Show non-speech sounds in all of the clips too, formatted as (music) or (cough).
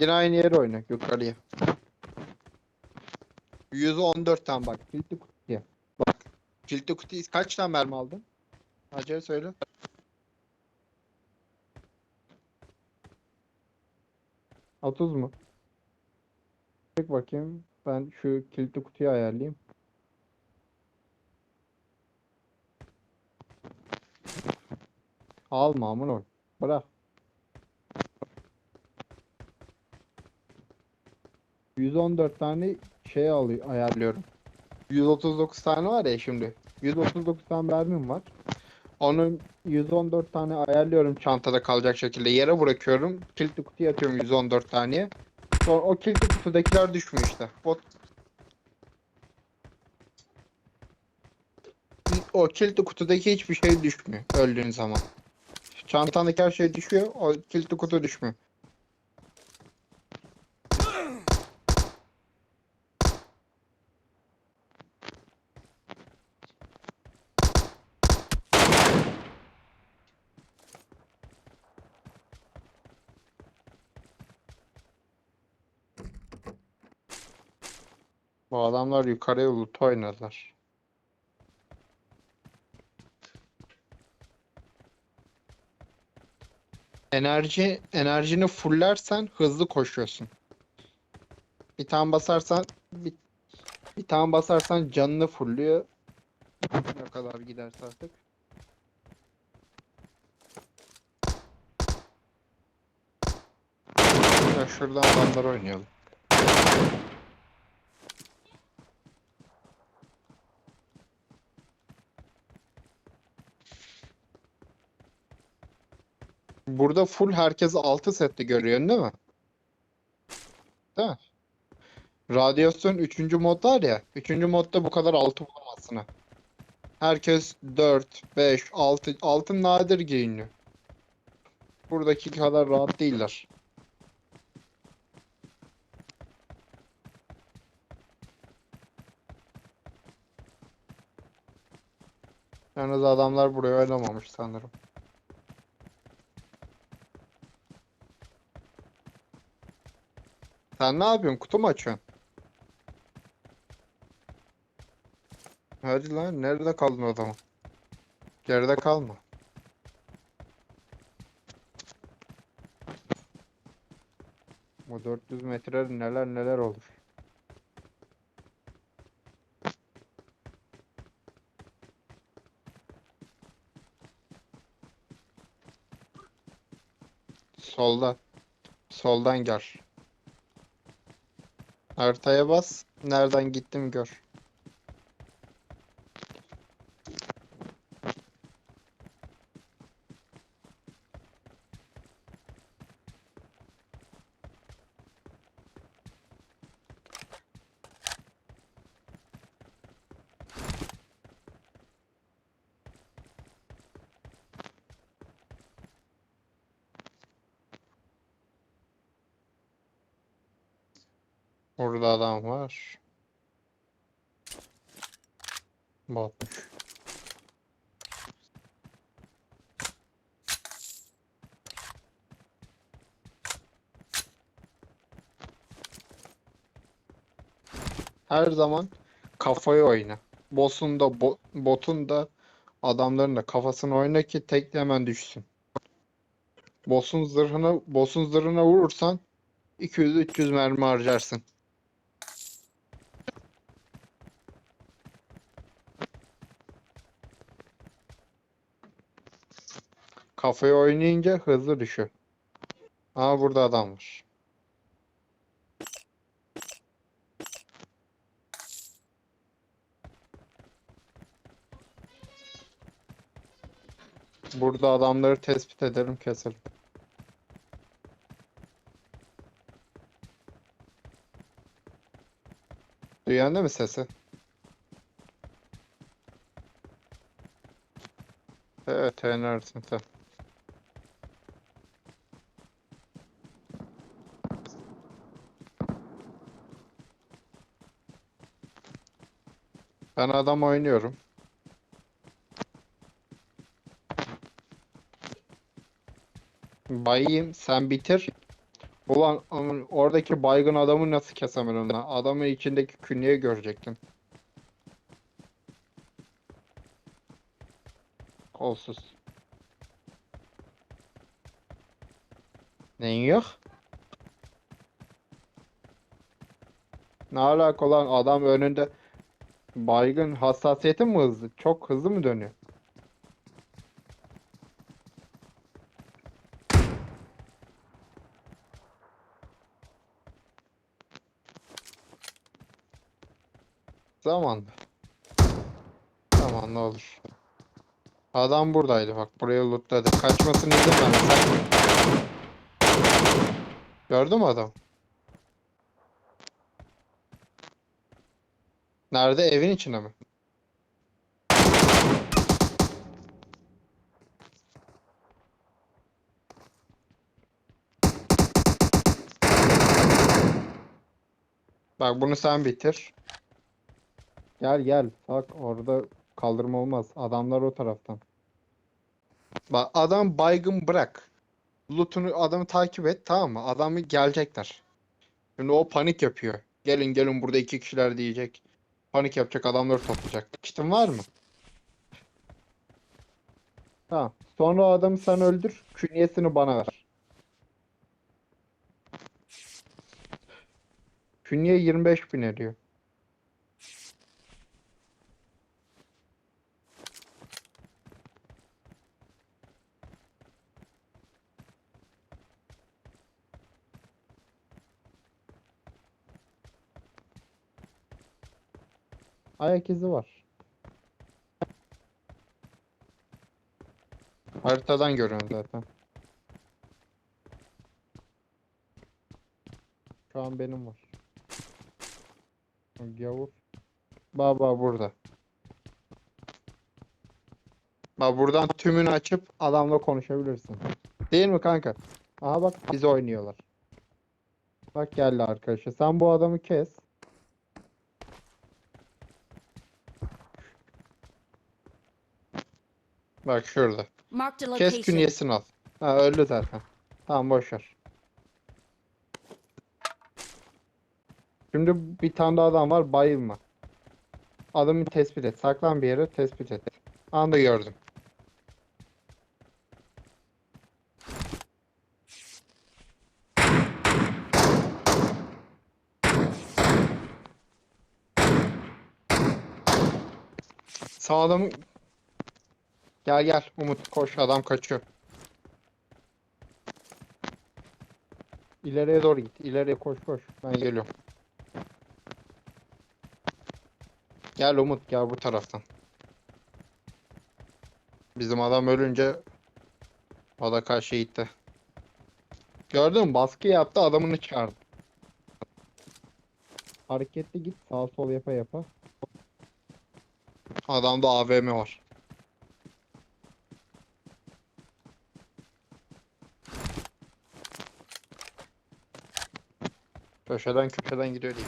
Yine aynı yere oyna yukarıya. 114 tane bak. Kilitli kutuya. Bak. Kilitli kutuyu kaç tane mermi aldın? Acele söyle. Otuz mu? Çek bakayım. Ben şu kilitli kutuyu ayarlayayım. Alma aman ol. Bırak. 114 tane şey alıyor, ayarlıyorum. 139 tane var ya şimdi. 139 tane mermim var. Onun 114 tane ayarlıyorum çantada kalacak şekilde. Yere bırakıyorum. Kilitli kutuya atıyorum 114 taneye. Sonra o kilitli kutudakiler düşmüyor işte. O, o kilitli kutudaki hiçbir şey düşmüyor öldüğün zaman. Çantandaki her şey düşüyor. O kilitli kutu düşmüyor. Bu adamlar yukarıya loot oynadılar. Enerji enerjini fullersen hızlı koşuyorsun. Bir tane basarsan bir, bir tane basarsan canını fulluyor. Ne kadar giderse artık. Ya şuradan adamlar oynayalım. Burada full herkes 6 sette görüyorsun değil mi? Değil mi? Radyasyon 3. mod var ya. 3. modda bu kadar 6 bulamazsın ha. Herkes 4, 5, 6. Altın nadir giyiniyor. Buradaki kadar rahat değiller. Yalnız adamlar buraya oynamamış sanırım. Sen ne yapıyorsun? Kutu mu açıyorsun? Hadi lan nerede kaldın o zaman? Geride kalma. Bu 400 metre neler neler olur. Soldan. Soldan gel. Haritaya bas. Nereden gittim gör. Orada adam var. Botmuş. Her zaman kafayı oyna. Boss'un da bo botun da adamların da kafasını oyna ki tekle hemen düşsün. Boss'un zırhına boss'un zırhına vurursan 200-300 mermi harcarsın. Kafayı oynayınca hızlı düşüyor. Aa burada adam var. Burada adamları tespit edelim keselim. Duyan değil mi sesi? Evet, neredesin sen? Ben adam oynuyorum. Bayayım, sen bitir. Ulan oradaki baygın adamı nasıl kesemedin lan? Adamın içindeki künyeyi görecektin. Kolsuz. Neyin yok? Ne alaka lan adam önünde baygın hassasiyetin mi hızlı? Çok hızlı mı dönüyor? Zamanla. Zamanla olur. Adam buradaydı bak buraya lootladı. Kaçmasını izin verme sen. Gördün mü adam? Nerede? Evin içinde mi? Bak bunu sen bitir. Gel gel. Bak orada kaldırma olmaz. Adamlar o taraftan. Bak adam baygın bırak. Loot'unu adamı takip et tamam mı? Adamı gelecekler. Şimdi o panik yapıyor. Gelin gelin burada iki kişiler diyecek. Panik yapacak adamları toplayacak. Kitin var mı? Tamam. Sonra o adamı sen öldür. Künyesini bana ver. Künye 25 bin ediyor. Ayak izi var. Haritadan görüyorum zaten. Şu an benim var. Gavur. Baba burada. Bak buradan tümünü açıp adamla konuşabilirsin. Değil mi kanka? Aha bak bizi oynuyorlar. Bak geldi arkadaşlar. Sen bu adamı kes. Bak şurada. Kes künyesini al. Ha öldü zaten. Tamam boş ver. Şimdi bir tane daha adam var bayılma. Adamı tespit et. Saklan bir yere tespit et. Anda gördüm. Sağ adamı Gel gel Umut koş adam kaçıyor. İleriye doğru git. İleriye koş koş. Ben geliyorum. Gel Umut gel bu taraftan. Bizim adam ölünce o da karşı gitti. Gördün mü? Baskı yaptı adamını çağırdı. Hareketli git sağ sol yapa yapa. Adamda AVM var. Köşeden köşeden gidiyor değil.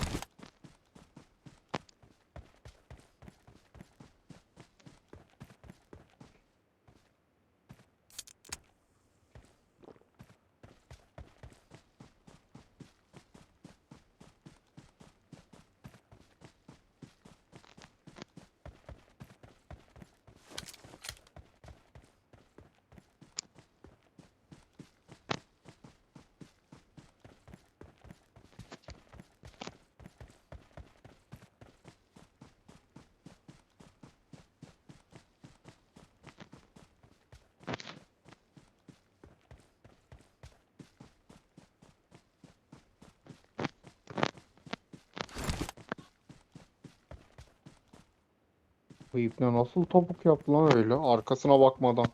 Bu ipne nasıl topuk yaptı lan öyle arkasına bakmadan.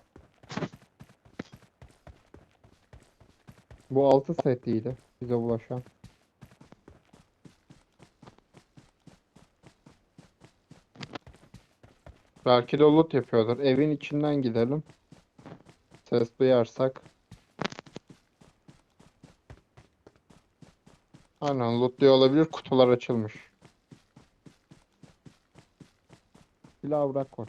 Bu altı setiydi bize ulaşan. Belki de loot yapıyordur. Evin içinden gidelim. Ses duyarsak. Aynen lootluyor olabilir. Kutular açılmış. Silah bırak koş.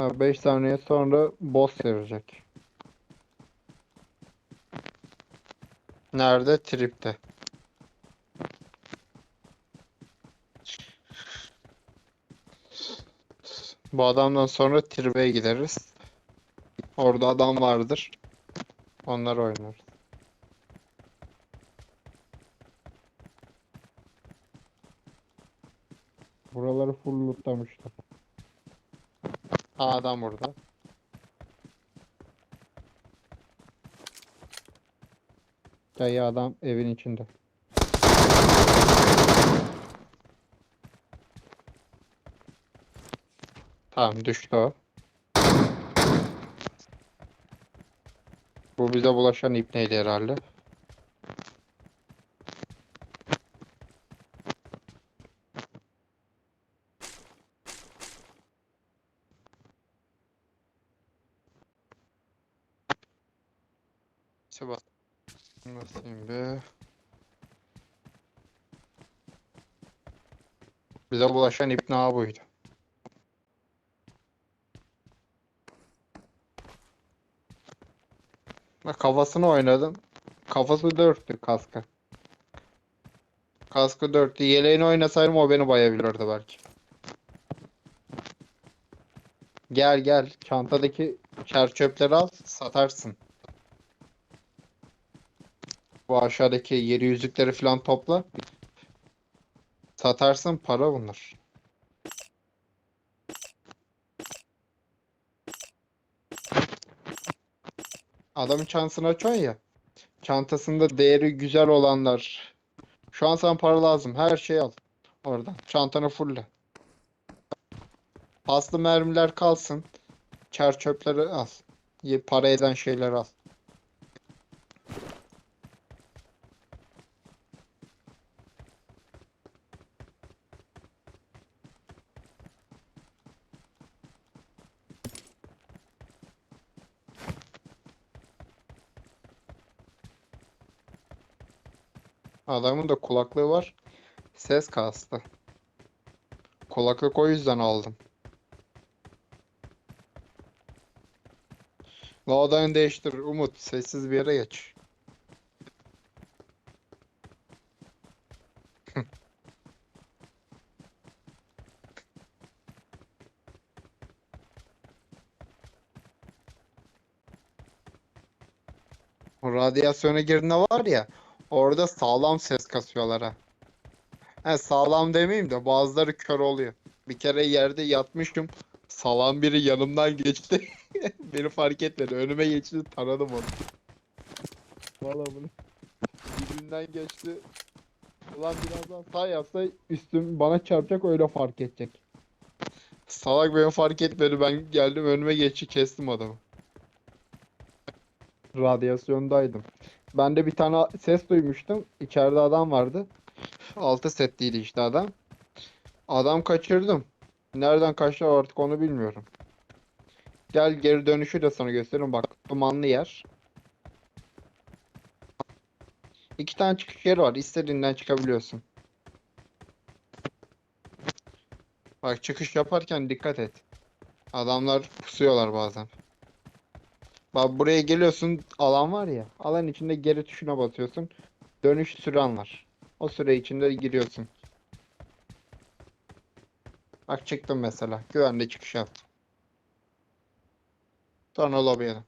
5 saniye sonra boss verecek. Nerede? Trip'te. Bu adamdan sonra Trip'e gideriz. Orada adam vardır. Onlar oynar. Buraları full lootlamışlar. Ha adam burada. Dayı adam evin içinde. Tamam düştü o. Bu bize bulaşan ipneydi herhalde. Sebat. Nasıl be? Bize bulaşan ipne ağa buydu. Bak kafasını oynadım. Kafası dörttü kaskı. Kaskı dörttü. Yeleğini oynasaydım o beni bayabilirdi belki. Gel gel. Çantadaki çer çöpleri al satarsın. Bu aşağıdaki yeri yüzükleri falan topla. Satarsın para bunlar. Adamın çantasını açıyorsun ya. Çantasında değeri güzel olanlar. Şu an sana para lazım. Her şeyi al. Oradan. Çantanı fulle. Paslı mermiler kalsın. Çer çöpleri al. Para eden şeyler al. Adamın da kulaklığı var. Ses kastı. Kulaklık o yüzden aldım. La odayı değiştir Umut. Sessiz bir yere geç. (laughs) Radyasyona girdiğinde var ya orada sağlam ses kasıyorlar ha. He, sağlam demeyeyim de bazıları kör oluyor. Bir kere yerde yatmıştım. Sağlam biri yanımdan geçti. (laughs) Beni fark etmedi. Önüme geçti tanıdım onu. Valla bunu. Dibimden geçti. Ulan birazdan sağ yapsa üstüm bana çarpacak öyle fark edecek. Salak beni fark etmedi. Ben geldim önüme geçti kestim adamı. Radyasyondaydım. Ben de bir tane ses duymuştum. İçeride adam vardı. Altı setliydi işte adam. Adam kaçırdım. Nereden kaçtı artık onu bilmiyorum. Gel geri dönüşü de sana göstereyim. Bak dumanlı yer. İki tane çıkış yeri var. İstediğinden çıkabiliyorsun. Bak çıkış yaparken dikkat et. Adamlar pusuyorlar bazen. Bak buraya geliyorsun alan var ya. Alan içinde geri tuşuna basıyorsun. Dönüş süren var. O süre içinde giriyorsun. Bak çıktım mesela. Güvenli çıkış yaptım. Sonra lobiye.